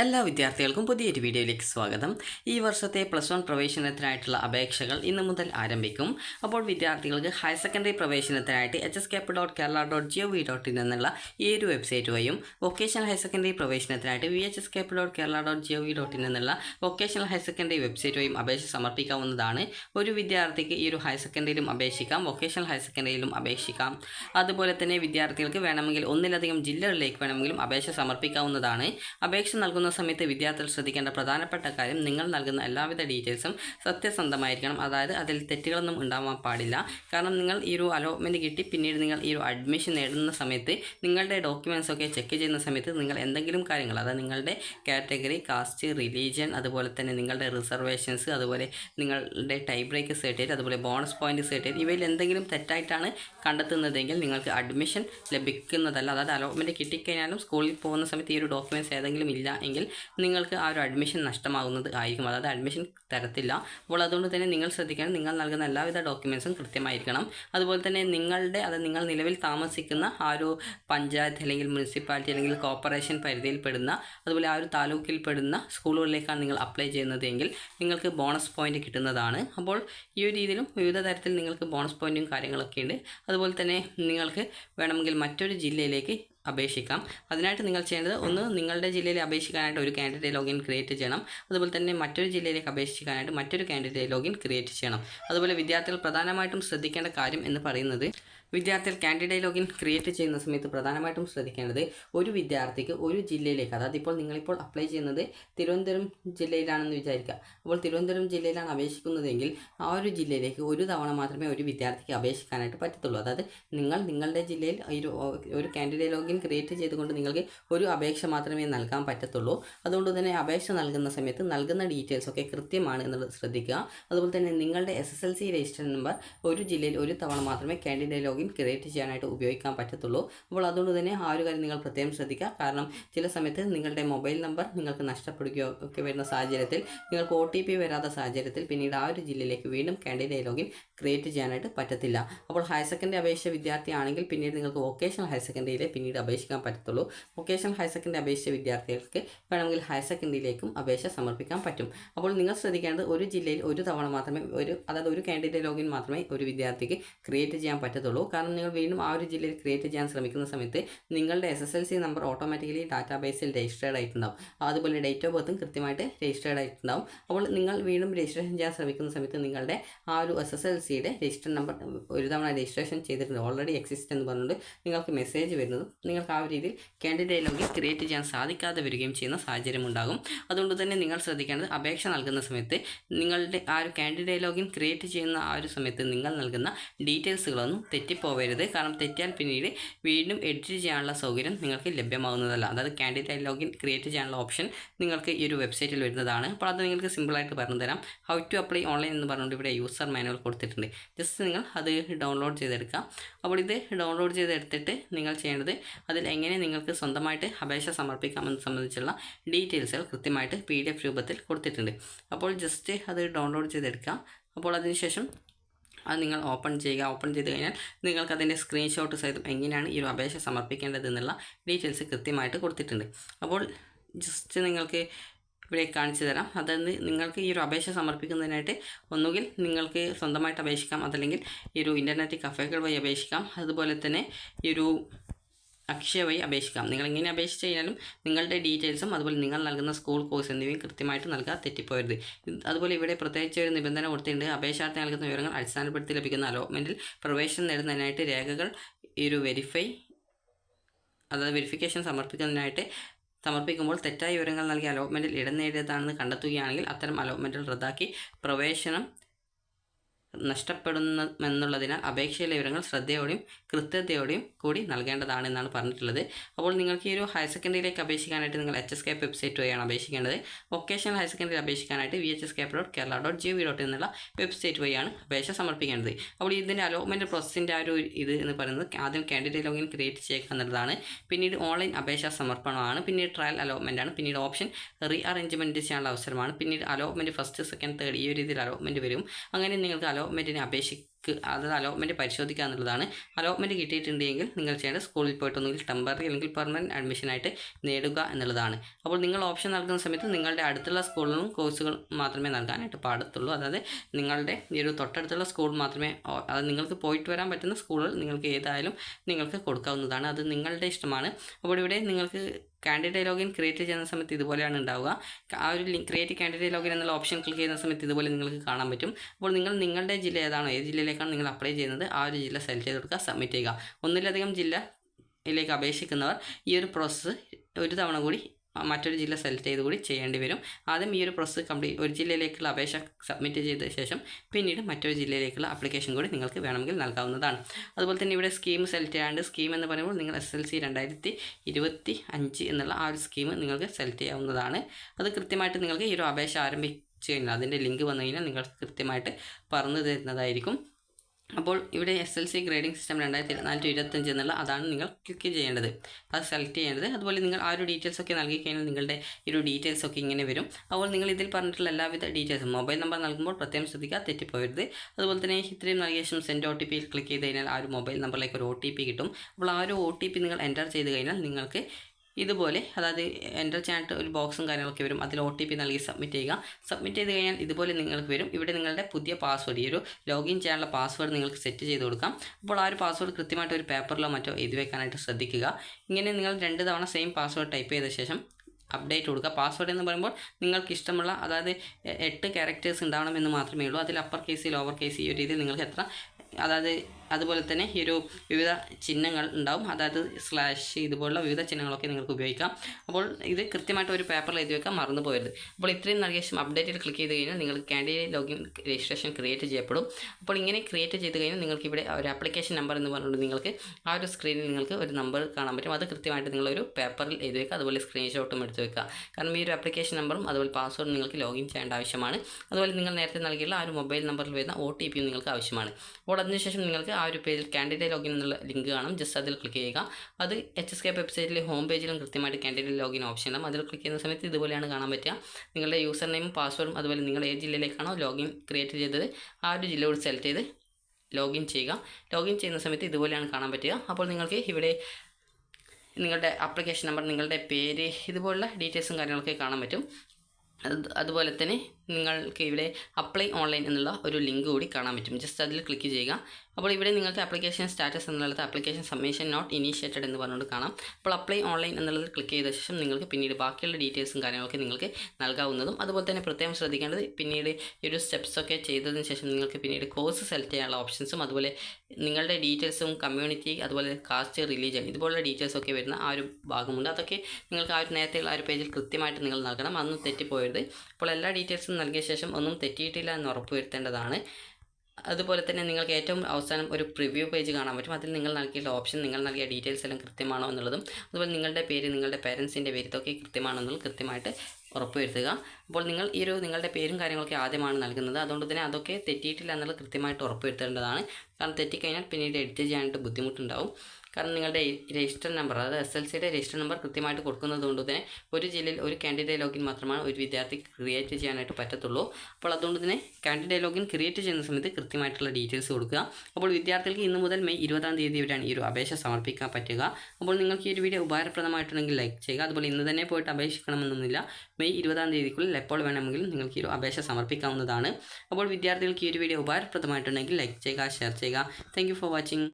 എല്ലാ വിദ്യാർത്ഥികൾക്കും പുതിയൊരു വീഡിയോയിലേക്ക് സ്വാഗതം. ഈ വർഷത്തെ പ്ലസ് വൺ പ്രവേശനത്തിനായിട്ടുള്ള അപേക്ഷകൾ ഇന്ന് മുതൽ ആരംഭിക്കും. അപ്പോൾ വിദ്യാർത്ഥികൾക്ക് higher secondary പ്രവേശനത്തിനായിട്ട് H S cap dot Kerala dot G O V dot in എന്നുള്ള ഈ ഒരു വെബ്സൈറ്റ് വഴിയും vocational higher secondary പ്രവേശനത്തിനായിട്ട് V H S cap dot Kerala dot G O V dot in എന്നുള്ള വൊക്കേഷണൽ ഹയർ സെക്കൻഡറി വെബ്സൈറ്റ് വഴിയും അപേക്ഷ സമർപ്പിക്കാവുന്നതാണ്. ഒരു വിദ്യാർത്ഥിക്ക് ഈ ഒരു ഹയർ സെക്കൻഡറിയിലും അപേക്ഷിക്കാം വൊക്കേഷണൽ ഹയർ സെക്കൻഡറിയിലും അപേക്ഷിക്കാം. അതുപോലെ തന്നെ വിദ്യാർത്ഥികൾക്ക് വേണമെങ്കിൽ ഒന്നിലധികം ജില്ലകളിലേക്ക് വേണമെങ്കിലും അപേക്ഷ സമർപ്പിക്കാവുന്നതാണ്. അപേക്ഷ നൽകുന്ന സമയത്ത് വിദ്യാർത്ഥികൾ ശ്രദ്ധിക്കേണ്ട പ്രധാനപ്പെട്ട കാര്യം നിങ്ങൾ നൽകുന്ന എല്ലാവിധ ഡീറ്റെയിൽസും സത്യസന്ധമായിരിക്കണം. അതായത് അതിൽ തെറ്റുകളൊന്നും ഉണ്ടാവാൻ പാടില്ല. കാരണം നിങ്ങൾ ഈ ഒരു അലോട്ട്മെന്റ് കിട്ടി പിന്നീട് നിങ്ങൾ ഈ ഒരു അഡ്മിഷൻ നേടുന്ന സമയത്ത് നിങ്ങളുടെ ഡോക്യുമെൻസ് ഒക്കെ ചെക്ക് ചെയ്യുന്ന സമയത്ത് നിങ്ങൾ എന്തെങ്കിലും കാര്യങ്ങൾ അതായത് നിങ്ങളുടെ കാറ്റഗറി കാസ്റ്റ് റിലീജിയൻ അതുപോലെ തന്നെ നിങ്ങളുടെ റിസർവേഷൻസ് അതുപോലെ നിങ്ങളുടെ ടൈ ബ്രേക്ക് സർട്ടിഫിക്കറ്റ് അതുപോലെ ബോണസ് പോയിന്റ് സർട്ടിഫിക്കറ്റ് ഇവയിൽ എന്തെങ്കിലും തെറ്റായിട്ടാണ് കണ്ടെത്തുന്നതെങ്കിൽ നിങ്ങൾക്ക് അഡ്മിഷൻ ലഭിക്കുന്നതല്ല. അതായത് അലോട്ട്മെന്റ് കിട്ടിക്കഴിഞ്ഞാലും സ്കൂളിൽ പോകുന്ന സമയത്ത് ഈ ഒരു ഡോക്യുമെന്റ്സ് ഏതെങ്കിലും ഇല്ല നിങ്ങൾക്ക് ആ ഒരു അഡ്മിഷൻ നഷ്ടമാകുന്നത് ആയിരിക്കും. അതായത് അഡ്മിഷൻ തരത്തില്ല. അപ്പോൾ അതുകൊണ്ട് തന്നെ നിങ്ങൾ ശ്രദ്ധിക്കണം. നിങ്ങൾ നൽകുന്ന എല്ലാവിധ ഡോക്യുമെൻസും കൃത്യമായിരിക്കണം. അതുപോലെ തന്നെ നിങ്ങളുടെ അത് നിങ്ങൾ നിലവിൽ താമസിക്കുന്ന ആ ഒരു പഞ്ചായത്ത് അല്ലെങ്കിൽ മുനിസിപ്പാലിറ്റി അല്ലെങ്കിൽ കോർപ്പറേഷൻ പരിധിയിൽ പെടുന്ന അതുപോലെ ആ ഒരു താലൂക്കിൽ പെടുന്ന സ്കൂളുകളിലേക്കാണ് നിങ്ങൾ അപ്ലൈ ചെയ്യുന്നതെങ്കിൽ നിങ്ങൾക്ക് ബോണസ് പോയിന്റ് കിട്ടുന്നതാണ്. അപ്പോൾ ഈ ഒരു രീതിയിലും വിവിധ തരത്തിൽ നിങ്ങൾക്ക് ബോണസ് പോയിന്റും കാര്യങ്ങളൊക്കെ ഉണ്ട്. അതുപോലെ തന്നെ നിങ്ങൾക്ക് വേണമെങ്കിൽ മറ്റൊരു ജില്ലയിലേക്ക് അപേക്ഷിക്കാം. അതിനായിട്ട് നിങ്ങൾ ചെയ്യേണ്ടത് ഒന്ന് നിങ്ങളുടെ ജില്ലയിൽ അപേക്ഷിക്കാനായിട്ട് ഒരു കാൻഡിഡേറ്റ് ലോഗിൻ ക്രിയേറ്റ് ചെയ്യണം. അതുപോലെ തന്നെ മറ്റൊരു ജില്ലയിലേക്ക് അപേക്ഷിക്കാനായിട്ട് മറ്റൊരു കാൻഡിഡേറ്റ് ലോഗിൻ ക്രിയേറ്റ് ചെയ്യണം. അതുപോലെ വിദ്യാർത്ഥികൾ പ്രധാനമായിട്ടും ശ്രദ്ധിക്കേണ്ട കാര്യം എന്ന് പറയുന്നത് വിദ്യാർത്ഥികൾ കാൻഡിഡേറ്റ് ലോഗിൻ ക്രിയേറ്റ് ചെയ്യുന്ന സമയത്ത് പ്രധാനമായിട്ടും ശ്രദ്ധിക്കേണ്ടത് ഒരു വിദ്യാർത്ഥിക്ക് ഒരു ജില്ലയിലേക്ക് അതായത് ഇപ്പോൾ നിങ്ങളിപ്പോൾ അപ്ലൈ ചെയ്യുന്നത് തിരുവനന്തപുരം ജില്ലയിലാണെന്ന് വിചാരിക്കുക. അപ്പോൾ തിരുവനന്തപുരം ജില്ലയിലാണ് അപേക്ഷിക്കുന്നതെങ്കിൽ ആ ഒരു ജില്ലയിലേക്ക് ഒരു തവണ മാത്രമേ ഒരു വിദ്യാർത്ഥിക്ക് അപേക്ഷിക്കാനായിട്ട് പറ്റത്തുള്ളൂ. അതായത് നിങ്ങൾ നിങ്ങളുടെ ജില്ലയിൽ ഒരു കാൻഡിഡേറ്റ് ലോഗിൻ ക്രിയേറ്റ് ചെയ്തുകൊണ്ട് നിങ്ങൾക്ക് ഒരു അപേക്ഷ മാത്രമേ നൽകാൻ പറ്റത്തുള്ളൂ. അതുകൊണ്ട് തന്നെ അപേക്ഷ നൽകുന്ന സമയത്ത് നൽകുന്ന ഡീറ്റെയിൽസ് ഒക്കെ കൃത്യമാണ് എന്നുള്ളത് ശ്രദ്ധിക്കുക. അതുപോലെ തന്നെ നിങ്ങളുടെ S S L C register number ഒരു ജില്ലയിൽ ഒരു തവണ മാത്രമേ കാൻഡിഡേറ്റ് ലോഗിൻ ക്രിയേറ്റ് ചെയ്യാനായിട്ട് ഉപയോഗിക്കാൻ പറ്റത്തുള്ളൂ. അപ്പോൾ അതുകൊണ്ട് തന്നെ ആ ഒരു കാര്യം നിങ്ങൾ പ്രത്യേകം ശ്രദ്ധിക്കുക. കാരണം ചില സമയത്ത് നിങ്ങളുടെ മൊബൈൽ നമ്പർ നിങ്ങൾക്ക് നഷ്ടപ്പെടുകയോ ഒക്കെ വരുന്ന സാഹചര്യത്തിൽ നിങ്ങൾക്ക് ഒ ടി പി വരാത്ത സാഹചര്യത്തിൽ പിന്നീട് ആ ഒരു ജില്ലയിലേക്ക് വീണ്ടും കാൻഡിഡേറ്റ് ലോഗിൻ ക്രിയേറ്റ് ചെയ്യാനായിട്ട് പറ്റത്തില്ല. അപ്പോൾ ഹയർ സെക്കൻഡറി അപേക്ഷ വിദ്യാർത്ഥിയാണെങ്കിൽ പിന്നീട് നിങ്ങൾക്ക് വൊക്കേഷണൽ ഹയർ സെക്കൻഡറിയിലെ പിന്നീട് അപേക്ഷിക്കാൻ പറ്റത്തുള്ളൂ. വൊക്കേഷണൽ ഹയർ സെക്കൻഡറി അപേക്ഷ വിദ്യാർത്ഥികൾക്ക് വേണമെങ്കിൽ ഹയർ സെക്കൻഡറിയിലേക്കും അപേക്ഷ സമർപ്പിക്കാൻ പറ്റും. അപ്പോൾ നിങ്ങൾ ശ്രദ്ധിക്കേണ്ടത് ഒരു ജില്ലയിൽ ഒരു തവണ മാത്രമേ ഒരു അതായത് ഒരു കാൻഡിഡേറ്റ് ലോഗിൻ മാത്രമേ ഒരു വിദ്യാർത്ഥിക്ക് ക്രിയേറ്റ് ചെയ്യാൻ പറ്റത്തുള്ളൂ. കാരണം നിങ്ങൾ വീണ്ടും ആ ഒരു ജില്ലയിൽ ക്രിയേറ്റ് ചെയ്യാൻ ശ്രമിക്കുന്ന സമയത്ത് നിങ്ങളുടെ S S L C number automatically ഡാറ്റാബേസിൽ രജിസ്റ്റേഡ് ആയിട്ടുണ്ടാവും. അതുപോലെ ഡേറ്റ് ഓഫ് ബർത്തും കൃത്യമായിട്ട് രജിസ്റ്റേഡ് ആയിട്ടുണ്ടാവും. അപ്പോൾ നിങ്ങൾ വീണ്ടും രജിസ്ട്രേഷൻ ചെയ്യാൻ ശ്രമിക്കുന്ന സമയത്ത് നിങ്ങളുടെ ആ ഒരു എസ് എസ് എൽ സിയുടെ രജിസ്റ്റർ നമ്പർ ഒരു തവണ രജിസ്ട്രേഷൻ ചെയ്തിട്ടുണ്ട്. ഓൾറെഡി എക്സിസ്റ്റ് എന്ന് പറഞ്ഞുകൊണ്ട് നിങ്ങൾക്ക് മെസ്സേജ് വരുന്നതും നിങ്ങൾക്ക് ആ ഒരു രീതിയിൽ കാൻഡിഡേറ്റ് ലോഗിൻ ക്രിയേറ്റ് ചെയ്യാൻ സാധിക്കാതെ വരികയും ചെയ്യുന്ന സാഹചര്യം ഉണ്ടാകും. അതുകൊണ്ട് തന്നെ നിങ്ങൾ ശ്രദ്ധിക്കേണ്ടത് അപേക്ഷ നൽകുന്ന സമയത്ത് നിങ്ങളുടെ ആ ഒരു കാൻഡിഡേറ്റ് ലോഗിൻ ക്രിയേറ്റ് ചെയ്യുന്ന ആ ഒരു സമയത്ത് നിങ്ങൾ നൽകുന്ന ഡീറ്റെയിൽസുകളൊന്നും തെറ്റിപ്പോവരുത് കാരണം തെറ്റിയാൽ പിന്നീട് വീണ്ടും എഡിറ്റ് ചെയ്യാനുള്ള സൗകര്യം നിങ്ങൾക്ക് ലഭ്യമാകുന്നതല്ല അതായത് കാൻഡിഡേറ്റ് ലോഗിൻ ക്രിയേറ്റ് ചെയ്യാനുള്ള ഓപ്ഷൻ നിങ്ങൾക്ക് ഈ ഒരു വെബ്സൈറ്റിൽ വരുന്നതാണ്. അപ്പോൾ അത് നിങ്ങൾക്ക് സിമ്പിളായിട്ട് പറഞ്ഞു തരാം. ഹൗ ടു അപ്ലൈ ഓൺലൈൻ എന്ന് പറഞ്ഞുകൊണ്ട് ഇവിടെ യൂസർ മാനുവൽ കൊടുത്തിട്ടുണ്ട്. ജസ്റ്റ് നിങ്ങൾ അത് ഡൗൺലോഡ് ചെയ്തെടുക്കാം. അപ്പോൾ ഇത് ഡൗൺലോഡ് ചെയ്തെടുത്തിട്ട് നിങ്ങൾ ചെയ്യേണ്ടത് അതിൽ എങ്ങനെ നിങ്ങൾക്ക് സ്വന്തമായിട്ട് അപേക്ഷ സമർപ്പിക്കാമെന്ന് സംബന്ധിച്ചുള്ള ഡീറ്റെയിൽസുകൾ കൃത്യമായിട്ട് പി ഡി എഫ് രൂപത്തിൽ കൊടുത്തിട്ടുണ്ട്. അപ്പോൾ ജസ്റ്റ് അത് ഡൗൺലോഡ് ചെയ്തെടുക്കാം. അപ്പോൾ അതിനുശേഷം അത് നിങ്ങൾ ഓപ്പൺ ചെയ്യുക. ഓപ്പൺ ചെയ്ത് കഴിഞ്ഞാൽ നിങ്ങൾക്ക് അതിന്റെ സ്ക്രീൻഷോട്ട് സഹിതം എങ്ങനെയാണ് ഈ ഒരു അപേക്ഷ സമർപ്പിക്കേണ്ടത് എന്നുള്ള ഡീറ്റെയിൽസ് കൃത്യമായിട്ട് കൊടുത്തിട്ടുണ്ട്. അപ്പോൾ ജസ്റ്റ് നിങ്ങൾക്ക് ഇവിടെ കാണിച്ചു തരാം. അതായത് നിങ്ങൾക്ക് ഈ ഒരു അപേക്ഷ സമർപ്പിക്കുന്നതിനായിട്ട് ഒന്നുകിൽ നിങ്ങൾക്ക് സ്വന്തമായിട്ട് അപേക്ഷിക്കാം അതല്ലെങ്കിൽ ഈ ഒരു ഇന്റർനെറ്റ് കഫേകൾ വഴി അപേക്ഷിക്കാം. അതുപോലെ തന്നെ ഈ ഒരു അക്ഷയ വഴി അപേക്ഷിക്കാം. നിങ്ങൾ എങ്ങനെ അപേക്ഷിച്ച് കഴിഞ്ഞാലും നിങ്ങളുടെ ഡീറ്റെയിൽസും അതുപോലെ നിങ്ങൾ നൽകുന്ന സ്കൂൾ കോഴ്സ് എന്നിവയും കൃത്യമായിട്ട് നൽകാൻ തെറ്റിപ്പോയത് അതുപോലെ ഇവിടെ പ്രത്യേകിച്ച് ഒരു നിബന്ധന കൊടുത്തിട്ടുണ്ട്. അപേക്ഷാർത്ഥി നൽകുന്ന വിവരങ്ങൾ അടിസ്ഥാനപ്പെടുത്തി ലഭിക്കുന്ന അലോട്ട്മെന്റിൽ പ്രവേശനം നേടുന്നതിനായിട്ട് രേഖകൾ ഈ ഒരു വെരിഫൈ അതായത് വെരിഫിക്കേഷൻ സമർപ്പിക്കുന്നതിനായിട്ട് സമർപ്പിക്കുമ്പോൾ തെറ്റായ വിവരങ്ങൾ നൽകി അലോട്ട്മെന്റിൽ ഇടം നേടിയതാണെന്ന് കണ്ടെത്തുകയാണെങ്കിൽ അത്തരം അലോട്ട്മെന്റുകൾ റദ്ദാക്കി പ്രവേശനം നഷ്ടപ്പെടുമെന്നുള്ളതിനാൽ അപേക്ഷയിലെ വിവരങ്ങൾ ശ്രദ്ധയോടെയും കൃത്യതയോടെയും കൂടി നൽകേണ്ടതാണ് എന്നാണ് പറഞ്ഞിട്ടുള്ളത്. അപ്പോൾ നിങ്ങൾക്ക് ഈ ഒരു ഹയർ സെക്കൻഡറിയിലേക്ക് അപേക്ഷിക്കാനായിട്ട് നിങ്ങൾ എച്ച് എസ് കെ വെബ്സൈറ്റ് വഴിയാണ് അപേക്ഷിക്കേണ്ടത്. Vocational higher secondary അപേക്ഷിക്കാനായിട്ട് V H S K dot Kerala dot G V dot എന്നുള്ള വെബ്സൈറ്റ് വഴിയാണ് അപേക്ഷ സമർപ്പിക്കേണ്ടത്. അപ്പോൾ ഇതിന്റെ അലോട്ട്മെന്റ് പ്രോസസ്സിന്റെ ആ ഒരു ഇത് എന്ന് പറയുന്നത് ആദ്യം കാൻഡിഡേറ്റ് ലോഗിൻ ക്രിയേറ്റ് ചെയ്യുക എന്നുള്ളതാണ്. പിന്നീട് ഓൺലൈൻ അപേക്ഷ സമർപ്പണമാണ്. പിന്നീട് ട്രയൽ അലോട്ട്മെന്റ് ആണ്. പിന്നീട് ഓപ്ഷൻ റീ അറേഞ്ച്മെന്റ് ചെയ്യാനുള്ള അവസരമാണ്. പിന്നീട് അലോട്ട്മെന്റ് ഫസ്റ്റ് സെക്കൻഡ് തേർഡ് ഈ ഒരു രീതിയിൽ അലോട്ട്മെന്റ് വരും. അങ്ങനെ നിങ്ങൾക്ക് അലോട്ട്മെന്റിന് അപേക്ഷി അതായത് അലോട്ട്മെന്റ് പരിശോധിക്കുക എന്നുള്ളതാണ്. അലോട്ട്മെന്റ് കിട്ടിയിട്ടുണ്ടെങ്കിൽ നിങ്ങൾ ചെയ്യേണ്ട സ്കൂളിൽ പോയിട്ട് ഒന്നുകിൽ ടെമ്പററി അല്ലെങ്കിൽ പെർമനന്റ് അഡ്മിഷനായിട്ട് നേടുക എന്നുള്ളതാണ്. അപ്പോൾ നിങ്ങൾ ഓപ്ഷൻ നൽകുന്ന സമയത്ത് നിങ്ങളുടെ അടുത്തുള്ള സ്കൂളിലും കോഴ്സുകൾ മാത്രമേ നൽകാനായിട്ട് പാടത്തുള്ളൂ. അതായത് നിങ്ങളുടെ ഈ ഒരു തൊട്ടടുത്തുള്ള സ്കൂൾ മാത്രമേ അത് നിങ്ങൾക്ക് പോയിട്ട് വരാൻ പറ്റുന്ന സ്കൂളുകൾ നിങ്ങൾക്ക് ഏതായാലും നിങ്ങൾക്ക് കൊടുക്കാവുന്നതാണ്. അത് നിങ്ങളുടെ ഇഷ്ടമാണ്. അപ്പോൾ ഇവിടെ നിങ്ങൾക്ക് കാൻഡിഡേറ്റ് ലോഗിൻ ക്രിയേറ്റ് ചെയ്യുന്ന സമയത്ത് ഇതുപോലെയാണ് ഉണ്ടാവുക. ആ ഒരു ലിങ്ക് ക്രിയേറ്റ് കാൻഡിഡേറ്റ് ലോഗിൻ എന്നുള്ള ഓപ്ഷൻ ക്ലിക്ക് ചെയ്യുന്ന സമയത്ത് ഇതുപോലെ നിങ്ങൾക്ക് കാണാൻ പറ്റും. അപ്പോൾ നിങ്ങൾ നിങ്ങളുടെ ജില്ല ഏതാണോ ഏത് ജില്ലയിലേക്കാണ് നിങ്ങൾ അപ്ലൈ ചെയ്യുന്നത് ആ ഒരു ജില്ല സെലക്ട് ചെയ്ത് കൊടുക്കുക സബ്മിറ്റ് ചെയ്യുക. ഒന്നിലധികം ജില്ലയിലേക്ക് അപേക്ഷിക്കുന്നവർ ഈ ഒരു പ്രോസസ്സ് ഒരു തവണ കൂടി മറ്റൊരു ജില്ല സെലക്ട് ചെയ്ത് കൂടി ചെയ്യേണ്ടി വരും. ആദ്യം ഈ ഒരു പ്രോസസ്സ് കംപ്ലീറ്റ് ഒരു ജില്ലയിലേക്കുള്ള അപേക്ഷ സബ്മിറ്റ് ചെയ്ത ശേഷം പിന്നീട് മറ്റൊരു ജില്ലയിലേക്കുള്ള അപ്ലിക്കേഷൻ കൂടി നിങ്ങൾക്ക് വേണമെങ്കിൽ നൽകാവുന്നതാണ്. അതുപോലെ തന്നെ ഇവിടെ സ്കീം സെലക്ട് ചെയ്യാണ്ട് സ്കീം എന്ന് പറയുമ്പോൾ നിങ്ങൾ എസ് എൽ സി രണ്ടായിരത്തി ഇരുപത്തി അഞ്ച് എന്നുള്ള ആ ഒരു സ്കീം നിങ്ങൾക്ക് സെലക്ട് ചെയ്യാവുന്നതാണ്. അത് കൃത്യമായിട്ട് നിങ്ങൾക്ക് ഈ ഒരു അപേക്ഷ ആരംഭിച്ചു കഴിഞ്ഞാൽ അതിന്റെ ലിങ്ക് വന്നു കഴിഞ്ഞാൽ നിങ്ങൾ കൃത്യമായിട്ട് പറഞ്ഞു തരുന്നതായിരിക്കും. അപ്പോൾ ഇവിടെ S L C grading system രണ്ടായിരത്തി ഇരുപത്തിനാല് ടു ഇരുപത്തഞ്ച് എന്നുള്ള അതാണ് നിങ്ങൾ ക്ലിക്ക് ചെയ്യേണ്ടത്. അത് സെലക്ട് ചെയ്യേണ്ടത്. അതുപോലെ നിങ്ങൾ ആ ഒരു ഡീറ്റെയിൽസ് ഒക്കെ നൽകി കഴിഞ്ഞാൽ നിങ്ങളുടെ ഈ ഒരു ഡീറ്റെയിൽസ് ഒക്കെ ഇങ്ങനെ വരും. അപ്പോൾ നിങ്ങൾ ഇതിൽ പറഞ്ഞിട്ടുള്ള എല്ലാവിധ ഡീറ്റെയിൽസും മൊബൈൽ നമ്പർ നൽകുമ്പോൾ പ്രത്യേകം ശ്രദ്ധിക്കുക തെറ്റിപ്പോയരുത്. അതുപോലെ തന്നെ ഇത്രയും നൽകിയ ശേഷം സെൻഡ് ഒ ടി പിയിൽ ക്ലിക്ക് ചെയ്ത് കഴിഞ്ഞാൽ ആ ഒരു മൊബൈൽ നമ്പറിലേക്ക് ഒരു ഒ ടി പി കിട്ടും. അപ്പോൾ ആ ഒരു ഒ ടി പി നിങ്ങൾ എന്റർ ചെയ്ത് കഴിഞ്ഞാൽ നിങ്ങൾക്ക് ഇതുപോലെ അതായത് എന്റർ ചെയ്യാനായിട്ട് ഒരു ബോക്സും കാര്യങ്ങളൊക്കെ വരും. അതിൽ ഒ ടി പി നൽകി സബ്മിറ്റ് ചെയ്യുക. സബ്മിറ്റ് ചെയ്ത് കഴിഞ്ഞാൽ ഇതുപോലെ നിങ്ങൾക്ക് വരും. ഇവിടെ നിങ്ങളുടെ പുതിയ പാസ്വേഡ് ഈ ഒരു ലോഗിൻ ചെയ്യാനുള്ള പാസ്വേഡ് നിങ്ങൾക്ക് സെറ്റ് ചെയ്ത് കൊടുക്കാം. അപ്പോൾ ആ ഒരു പാസ്വേഡ് കൃത്യമായിട്ട് ഒരു പേപ്പറിലോ മറ്റോ എഴുതി വെക്കാനായിട്ട് ശ്രദ്ധിക്കുക. ഇങ്ങനെ നിങ്ങൾ രണ്ട് തവണ സെയിം പാസ്വേഡ് ടൈപ്പ് ചെയ്ത ശേഷം അപ്ഡേറ്റ് കൊടുക്കുക. പാസ്വേഡ് എന്ന് പറയുമ്പോൾ നിങ്ങൾക്ക് ഇഷ്ടമുള്ള അതായത് എട്ട് ക്യാരക്ടേഴ്സ് ഉണ്ടാവണം എന്ന് മാത്രമേ ഉള്ളൂ. അതിൽ അപ്പർ കേസ് ലോവർ കേസ് ഈ ഒരു രീതിയിൽ നിങ്ങൾക്ക് എത്ര അതായത് അതുപോലെ തന്നെ ഈ ഒരു വിവിധ ചിഹ്നങ്ങൾ ഉണ്ടാവും. അതായത് സ്ലാഷ് ഇതുപോലുള്ള വിവിധ ചിഹ്നങ്ങളൊക്കെ നിങ്ങൾക്ക് ഉപയോഗിക്കാം. അപ്പോൾ ഇത് കൃത്യമായിട്ട് ഒരു പേപ്പറിൽ എഴുതി വെക്കാൻ മറന്നു പോയത് അപ്പോൾ ഇത്രയും നൽകിയ ശേഷം അപ്ഡേറ്റിൽ ക്ലിക്ക് ചെയ്ത് കഴിഞ്ഞാൽ നിങ്ങൾക്ക് കാൻഡിഡേറ്റ് ലോഗിൻ രജിസ്ട്രേഷൻ ക്രിയേറ്റ് ചെയ്യപ്പെടും. അപ്പോൾ ഇങ്ങനെ ക്രിയേറ്റ് ചെയ്ത് കഴിഞ്ഞാൽ നിങ്ങൾക്ക് ഇവിടെ ഒരു ആപ്ലിക്കേഷൻ നമ്പർ എന്ന് പറഞ്ഞുകൊണ്ട് നിങ്ങൾക്ക് ആ ഒരു സ്ക്രീനിൽ നിങ്ങൾക്ക് ഒരു നമ്പർ കാണാൻ പറ്റും. അത് കൃത്യമായിട്ട് നിങ്ങളൊരു പേപ്പറിൽ എഴുതി വെക്കുക. അതുപോലെ സ്ക്രീൻഷോട്ടും എടുത്ത് വെക്കുക. കാരണം ഈ ഒരു ആപ്ലിക്കേഷൻ നമ്പറും അതുപോലെ പാസ്വേഡും നിങ്ങൾക്ക് ലോഗിൻ ചെയ്യേണ്ട ആവശ്യമാണ്. അതുപോലെ നിങ്ങൾ നേരത്തെ നൽകിയുള്ള ആ ഒരു മൊബൈൽ നമ്പറിൽ വരുന്ന ഒ നിങ്ങൾക്ക് ആവശ്യമാണ്. അപ്പോൾ അതിനുശേഷം നിങ്ങൾക്ക് ഒരു പേജിൽ കാൻഡിഡേറ്റ് ലോഗിൻ എന്നുള്ള ലിങ്ക് കാണും. ജസ്റ്റ് അതിൽ ക്ലിക്ക് ചെയ്യുക. അത് എച്ച് എസ് കെ വെബ്സൈറ്റിലെ ഹോം പേജിലും കൃത്യമായിട്ട് കാൻഡിഡേറ്റ് ലോഗിൻ ഓപ്ഷൻ ഉണ്ടാകും അതിൽ ക്ലിക്ക് ചെയ്യുന്ന സമയത്ത് ഇതുപോലെയാണ് കാണാൻ പറ്റുക. നിങ്ങളുടെ യൂസർ നെയിമും പാസ്വേഡും അതുപോലെ നിങ്ങൾ ഏത് ജില്ലയിലേക്കാണോ ലോഗിൻ ക്രിയേറ്റ് ചെയ്തത് ആ ഒരു ജില്ലയോട് സെലക്ട് ചെയ്ത് ലോഗിൻ ചെയ്യുക. ലോഗിൻ ചെയ്യുന്ന സമയത്ത് ഇതുപോലെയാണ് കാണാൻ പറ്റുക. അപ്പോൾ നിങ്ങൾക്ക് ഇവിടെ നിങ്ങളുടെ ആപ്ലിക്കേഷൻ നമ്പർ നിങ്ങളുടെ പേര് ഇതുപോലുള്ള ഡീറ്റെയിൽസും കാര്യങ്ങളൊക്കെ കാണാൻ പറ്റും. അതുപോലെ തന്നെ നിങ്ങൾക്ക് ഇവിടെ അപ്ലൈ ഓൺലൈൻ എന്നുള്ള ഒരു ലിങ്ക് കൂടി കാണാൻ പറ്റും. ജസ്റ്റ് അതിൽ ക്ലിക്ക് ചെയ്യുക. അപ്പോൾ ഇവിടെ നിങ്ങൾക്ക് അപ്ലിക്കേഷൻ സ്റ്റാറ്റസ് എന്നുള്ളത് അപ്ലിക്കേഷൻ സബ്മിഷൻ നോട്ട് ഇനീഷ്യേറ്റഡ് എന്ന് പറഞ്ഞുകൊണ്ട് കാണാം. അപ്പോൾ അപ്ലൈ ഓൺലൈൻ എന്നുള്ളത് ക്ലിക്ക് ചെയ്ത ശേഷം നിങ്ങൾക്ക് പിന്നീട് ബാക്കിയുള്ള ഡീറ്റെയിൽസും കാര്യങ്ങളൊക്കെ നിങ്ങൾക്ക് നൽകാവുന്നതും അതുപോലെ തന്നെ പ്രത്യേകം ശ്രദ്ധിക്കേണ്ടത് പിന്നീട് ഈ ഒരു സ്റ്റെപ്സൊക്കെ ചെയ്തതിന് ശേഷം നിങ്ങൾക്ക് പിന്നീട് കോഴ്സ് സെലക്ട് ചെയ്യാനുള്ള ഓപ്ഷൻസും അതുപോലെ നിങ്ങളുടെ ഡീറ്റെയിൽസും കമ്മ്യൂണിറ്റി അതുപോലെ കാസ്റ്റ് റിലീജിയൻ ഇതുപോലുള്ള ഡീറ്റെയിൽസൊക്കെ വരുന്ന ആ ഒരു ഭാഗമുണ്ട്. അതൊക്കെ നിങ്ങൾക്ക് ആ ഒരു നേരത്തെയുള്ള ആ ഒരു പേജിൽ കൃത്യമായിട്ട് നിങ്ങൾ നൽകണം. അന്ന് തെറ്റിപ്പോയത് അപ്പോൾ എല്ലാ ഡീറ്റെയിൽസും നൽകിയ ശേഷം ഒന്നും തെറ്റിയിട്ടില്ല എന്ന് ഉറപ്പുവരുത്തേണ്ടതാണ്. അതുപോലെ തന്നെ നിങ്ങൾക്ക് ഏറ്റവും അവസാനം ഒരു പ്രിവ്യൂ പേജ് കാണാൻ പറ്റും. അതിൽ നിങ്ങൾ നൽകിയ ഓപ്ഷൻ നിങ്ങൾ നൽകിയ ഡീറ്റെയിൽസ് എല്ലാം കൃത്യമാണോ എന്നുള്ളതും അതുപോലെ നിങ്ങളുടെ പേര് നിങ്ങളുടെ പേരൻസിന്റെ പേര് ഇതൊക്കെ കൃത്യമാണോ എന്നുള്ളത് കൃത്യമായിട്ട് ഉറപ്പുവരുത്തുക. അപ്പോൾ നിങ്ങൾ ഈ ഒരു നിങ്ങളുടെ പേരും കാര്യങ്ങളൊക്കെ ആദ്യമാണ് നൽകുന്നത്. അതുകൊണ്ട് തന്നെ അതൊക്കെ തെറ്റിയിട്ടില്ല എന്നുള്ളത് കൃത്യമായിട്ട് ഉറപ്പുവരുത്തേണ്ടതാണ്. കാരണം തെറ്റിക്കഴിഞ്ഞാൽ പിന്നീട് എഡിറ്റ് ചെയ്യാനായിട്ട് ബുദ്ധിമുട്ടുണ്ടാവും. കാരണം നിങ്ങളുടെ രജിസ്റ്റർ നമ്പർ അതായത് എസ് എൽ സിയുടെ രജിസ്റ്റർ നമ്പർ കൃത്യമായിട്ട് കൊടുക്കുന്നത് കൊണ്ട് തന്നെ ഒരു ജില്ലയിൽ ഒരു കാൻഡിഡേറ്റ് ലോഗിൻ മാത്രമാണ് ഒരു വിദ്യാർത്ഥിക്ക് ക്രിയേറ്റ് ചെയ്യാനായിട്ട് പറ്റത്തുള്ളൂ. അപ്പോൾ അതുകൊണ്ട് തന്നെ കാൻഡിഡേറ്റ് ലോഗിൻ ക്രിയേറ്റ് ചെയ്യുന്ന സമയത്ത് കൃത്യമായിട്ടുള്ള ഡീറ്റെയിൽസ് കൊടുക്കുക. അപ്പോൾ വിദ്യാർത്ഥികൾക്ക് ഇന്ന് മുതൽ മെയ് ഇരുപതാം തീയതി വരെയാണ് ഈ ഒരു അപേക്ഷ സമർപ്പിക്കാൻ പറ്റുക. അപ്പോൾ നിങ്ങൾക്ക് ഈ ഒരു വീഡിയോ ഉപകാരപ്രദമായിട്ടുണ്ടെങ്കിൽ ലൈക്ക് ചെയ്യുക. അതുപോലെ ഇന്ന് തന്നെ പോയിട്ട് അപേക്ഷിക്കണമെന്നൊന്നുമില്ല. മെയ് ഇരുപതാം തീയതിക്കുള്ളിൽ എപ്പോൾ വേണമെങ്കിലും നിങ്ങൾക്ക് ഈ ഒരു അപേക്ഷ സമർപ്പിക്കാവുന്നതാണ്. അപ്പോൾ വിദ്യാർത്ഥികൾക്ക് ഈ ഒരു വീഡിയോ ഉപകാരപ്രദമായിട്ടുണ്ടെങ്കിൽ ലൈക്ക് ചെയ്യുക ഷെയർ ചെയ്യുക. Thank for watching